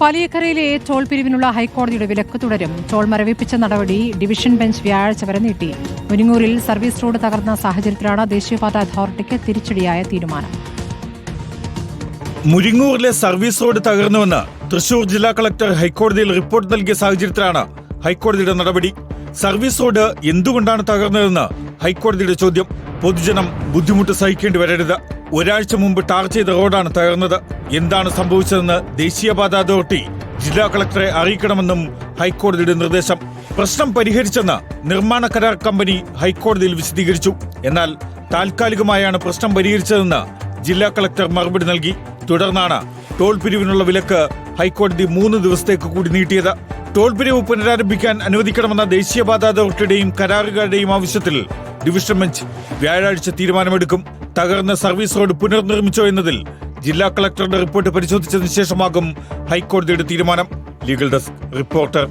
പാലിയക്കരയിലെ toll പിരിവിനുള്ള ഹൈക്കോടതിയുടെ വിലക്ക് തുടരും. ടോൾ മരവിപ്പിച്ച നടപടി ഡിവിഷൻ ബെഞ്ച് വ്യാഴാഴ്ച വരെ നീട്ടി. മുരിങ്ങൂരിൽ സർവീസ് റോഡ് തകർന്ന സാഹചര്യത്തിലാണ് ദേശീയപാത അതോറിറ്റിക്ക് തിരിച്ചടിയായ തീരുമാനം. മുരിങ്ങൂരിലെ സർവീസ് റോഡ് തകർന്നുവെന്ന് തൃശൂർ ജില്ലാ കളക്ടർ ഹൈക്കോടതിയിൽ റിപ്പോർട്ട് നൽകിയ സാഹചര്യത്തിലാണ് ഹൈക്കോടതിയുടെ നടപടി. സർവീസ് റോഡ് എന്തുകൊണ്ടാണ് തകർന്നതെന്ന് ഹൈക്കോടതിയുടെ ചോദ്യം. പൊതുജനം ബുദ്ധിമുട്ട് സഹിക്കേണ്ടി വരരുത്. ഒരാഴ്ച മുമ്പ് ടാർ ചെയ്ത റോഡാണ് തകർന്നത്. എന്താണ് സംഭവിച്ചതെന്ന് ദേശീയപാത അതോറിറ്റി ജില്ലാ കളക്ടറെ അറിയിക്കണമെന്നും ഹൈക്കോടതിയുടെ നിർദ്ദേശം. പ്രശ്നം പരിഹരിച്ചെന്ന് നിർമ്മാണ കരാർ കമ്പനി ഹൈക്കോടതിയിൽ വിശദീകരിച്ചു. എന്നാൽ താൽക്കാലികമായാണ് പ്രശ്നം പരിഹരിച്ചതെന്ന് ജില്ലാ കളക്ടർ മറുപടി നൽകി. തുടർന്നാണ് ടോൾ പിരിവിനുള്ള വിലക്ക് ഹൈക്കോടതി മൂന്ന് ദിവസത്തേക്ക് കൂടി നീട്ടിയത്. ടോൾ പിരിവ് പുനരാരംഭിക്കാൻ അനുവദിക്കണമെന്ന ദേശീയപാത അതോറിറ്റിയുടെയും കരാറുകാരുടെയും ആവശ്യത്തിൽ ഡിവിഷൻ ബെഞ്ച് വ്യാഴാഴ്ച തീരുമാനമെടുക്കും. തകർന്ന സർവീസ് റോഡ് പുനർനിർമ്മിച്ചോ എന്നതിൽ ജില്ലാ കളക്ടറുടെ റിപ്പോർട്ട് പരിശോധിച്ചതിന് ശേഷമാകും ഹൈക്കോടതിയുടെ തീരുമാനം. Legal desk reporter